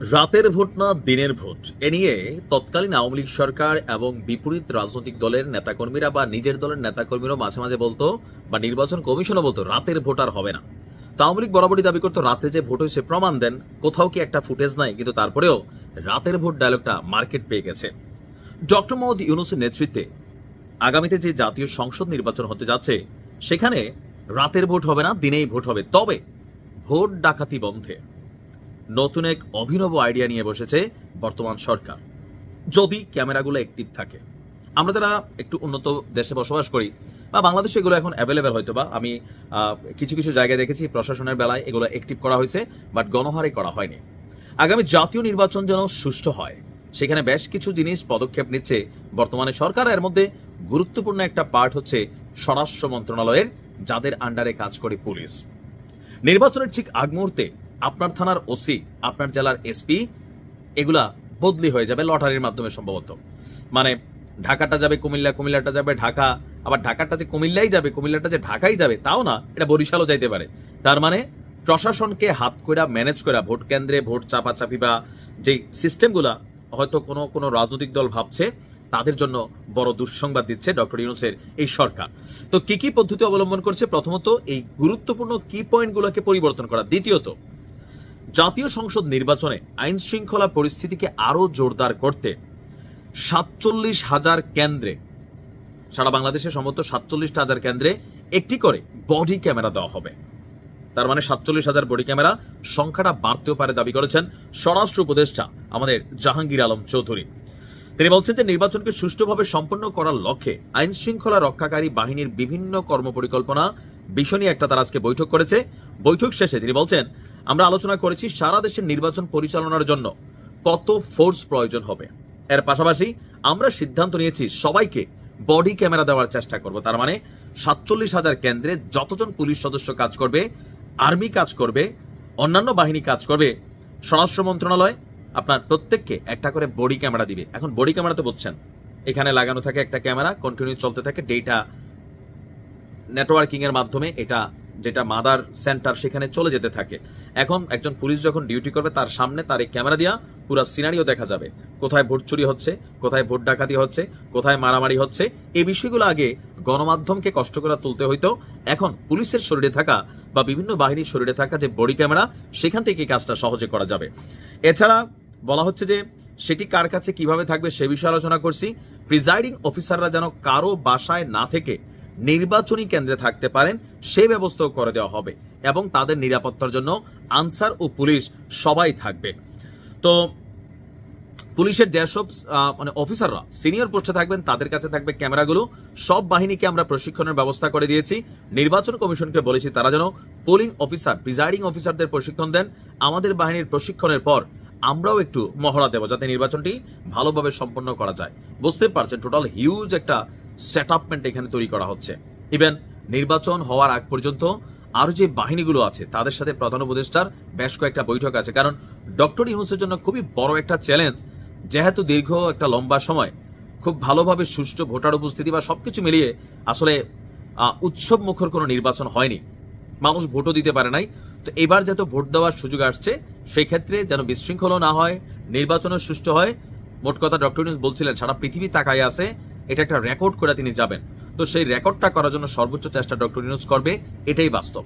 রাতের ভোট না দিনের ভোট? এ নিয়ে তৎকালীন আওয়ামী লীগ সরকার এবং বিপরীত রাজনৈতিক দলের নেতাকর্মীরা বা নিজের দলের নেতাকর্মীরাও মাঝে মাঝে বলতো বা নির্বাচন কমিশনও বলতো, রাতের ভোট আর হবে না। তা আওয়ামী লীগ বরাবরই দাবি করতো, রাতে যে ভোট হয়েছে প্রমাণ দেন, কোথাও কি একটা ফুটেজ নাই, কিন্তু তারপরেও রাতের ভোট ডায়লগটা মার্কেট পেয়ে গেছে। ডক্টর মোহাম্মদ ইউনুসের নেতৃত্বে আগামীতে যে জাতীয় সংসদ নির্বাচন হতে যাচ্ছে, সেখানে রাতের ভোট হবে না, দিনেই ভোট হবে। তবে ভোট ডাকাতি বন্ধে। নতুন এক অভিনব আইডিয়া নিয়ে বসেছে বর্তমান সরকার। যদি ক্যামেরাগুলো অ্যাক্টিভ থাকে। আমরা যারা একটু উন্নত দেশে বসবাস করি, বা বাংলাদেশে এগুলো এখন অ্যাভেলেবেল হয়তো বা, আমি কিছু কিছু জায়গায় দেখেছি, প্রশাসনের বেলায় এগুলো অ্যাক্টিভ করা হয়েছে বাট গণহারে করা হয়নি। আগামী জাতীয় নির্বাচন যেন সুষ্ঠু হয়, সেখানে বেশ কিছু জিনিস পদক্ষেপ নিচ্ছে বর্তমানে সরকার। এর মধ্যে গুরুত্বপূর্ণ একটা পার্ট হচ্ছে স্বরাষ্ট্র মন্ত্রণালয়ের, যাদের আন্ডারে কাজ করে পুলিশ। নির্বাচনের ঠিক আগ মুহূর্তে আপনার থানার ওসি আপনার জেলার এসপি এগুলা বদলি হয়ে যাবে লটারির মাধ্যমে সম্ভবত। মানে ঢাকাটা যাবে, কুমিল্লা, কুমিল্লাটা যাবে, ঢাকা, আবার ঢাকাটা যে কুমিল্লাই যাবে, কুমিল্লাটা যে ঢাকাই যাবে, তাও না, এটা বরিশালও যাইতে পারে। তার মানে প্রশাসনকে হাত কইরা ম্যানেজ করা ভোট কেন্দ্রে ভোট চাপাচাপি বা যে সিস্টেমগুলা হয়তো কোনো কোনো রাজনৈতিক দল ভাবছে, তাদের জন্য বড় দুঃসংবাদ দিচ্ছে ডক্টর ইউনুসের এই সরকার। তো কি কি পদ্ধতি অবলম্বন করছে? প্রথমত এই গুরুত্বপূর্ণ কি পয়েন্টগুলোকে পরিবর্তন করা। দ্বিতীয়ত জাতীয় সংসদ নির্বাচনে আইন শৃঙ্খলা পরিস্থিতিকে আরও জোরদার করতে সাতচল্লিশ হাজার কেন্দ্রে, সারা বাংলাদেশে সম্ভবত সাতচল্লিশটা হাজার কেন্দ্রে একটি করে বডি ক্যামেরা দেওয়া হবে। তার মানে সাতচল্লিশ হাজার বডি ক্যামেরা সংখ্যাটা বাড়তেও পারে দাবি করেছেন স্বরাষ্ট্র উপদেষ্টা আমাদের জাহাঙ্গীর আলম চৌধুরী। তিনি বলছেন যে নির্বাচনকে সুষ্ঠুভাবে সম্পন্ন করার লক্ষ্যে আইন শৃঙ্খলা রক্ষাকারী বাহিনীর বিভিন্ন কর্মপরিকল্পনা বিষয় নিয়ে একটা তারা আজকে বৈঠক করেছে। বৈঠক শেষে তিনি বলছেন আমরা আলোচনা করেছি সারা দেশের নির্বাচন পরিচালনার জন্য কত ফোর্স প্রয়োজন হবে। এর পাশাপাশি আমরা সিদ্ধান্ত নিয়েছি সবাইকে বডি ক্যামেরা দেওয়ার চেষ্টা করব। তার মানে সাতচল্লিশ হাজার কেন্দ্রে যতজন পুলিশ সদস্য কাজ করবে আর্মি কাজ করবে, অন্যান্য বাহিনী কাজ করবে, স্বরাষ্ট্র মন্ত্রণালয় আপনার প্রত্যেককে একটা করে বডি ক্যামেরা দিবে। এখন বডি ক্যামেরা তো বুঝছেন, এখানে লাগানো থাকে একটা ক্যামেরা কন্টিনিউ চলতে থাকে ডেটা নেটওয়ার্কিং এর মাধ্যমে এটা যেটা মাদার সেন্টার সেখানে চলে যেতে থাকে। এখন একজন পুলিশ যখন ডিউটি করবে, তার সামনে তার এই ক্যামেরা দিয়া পুরো সিনারিও দেখা যাবে। কোথায় ভোট চুরি হচ্ছে, কোথায় ভোট ডাকাতি হচ্ছে, কোথায় মারামারি হচ্ছে, এই বিষয়গুলো আগে গণমাধ্যমকে কষ্ট করে তুলতে হইতো। এখন পুলিশের শরীরে থাকা বা বিভিন্ন বাহিনীর শরীরে থাকা যে বডি ক্যামেরা সেখান থেকে কাজটা সহজে করা যাবে। এছাড়া বলা হচ্ছে যে, সেটি কার কাছে কীভাবে থাকবে সে বিষয়ে আলোচনা করছি। প্রিজাইডিং অফিসাররা যেন কারও বাসায় না থেকে নির্বাচনী কেন্দ্রে থাকতে পারেন, সে ব্যবস্থাও করে দেওয়া হবে এবং তাদের নিরাপত্তার জন্য আনসার ও পুলিশ সবাই থাকবে। তো পুলিশের যেসব মানে অফিসাররা সিনিয়র পোস্টে থাকবেন, তাদের কাছে থাকবে ক্যামেরাগুলো। সব বাহিনীকে আমরা প্রশিক্ষণের ব্যবস্থা করে দিয়েছি। নির্বাচন কমিশনকে বলেছি, তারা যেন পোলিং অফিসার, প্রিজাইডিং অফিসারদের প্রশিক্ষণ দেন। আমাদের বাহিনীর প্রশিক্ষণের পর আমরাও একটু মহড়া দেবো যাতে নির্বাচনটি ভালোভাবে সম্পন্ন করা যায়। বুঝতে পারছেন, টোটাল হিউজ একটা সেটআপমেন্ট এখানে তৈরি করা হচ্ছে। ইভেন নির্বাচন হওয়ার আগ পর্যন্ত আরও যে বাহিনীগুলো আছে, তাদের সাথে প্রধান উপদেষ্টার বেশ কয়েকটা বৈঠক আছে। কারণ ডক্টর ইউনুসের জন্য খুবই বড় একটা চ্যালেঞ্জ যেহেতু দীর্ঘ একটা লম্বা সময়, খুব ভালোভাবে সুষ্ঠু ভোটার উপস্থিতি বা সবকিছু মিলিয়ে আসলে উৎসব মুখর কোনো নির্বাচন হয়নি। মানুষ ভোটও দিতে পারে নাই। তো এবার যাতে ভোট দেওয়ার সুযোগ আসছে সেই ক্ষেত্রে যেন বিশৃঙ্খলও না হয়, নির্বাচনও সুষ্ঠু হয়। মোট কথা ডক্টর ইউনুস বলছিলেন, সারা পৃথিবী তাকায় আছে এটা একটা রেকর্ড করে তিনি যাবেন। তো সেই রেকর্ডটা করার জন্য সর্বোচ্চ চেষ্টা ডক্টর ইউনুস করবে, এটাই বাস্তব।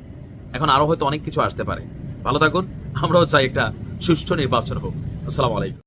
এখন আরও হয়তো অনেক কিছু আসতে পারে। ভালো থাকুন, আমরাও চাই একটা সুষ্ঠু নির্বাচন হোক। আসসালামু আলাইকুম।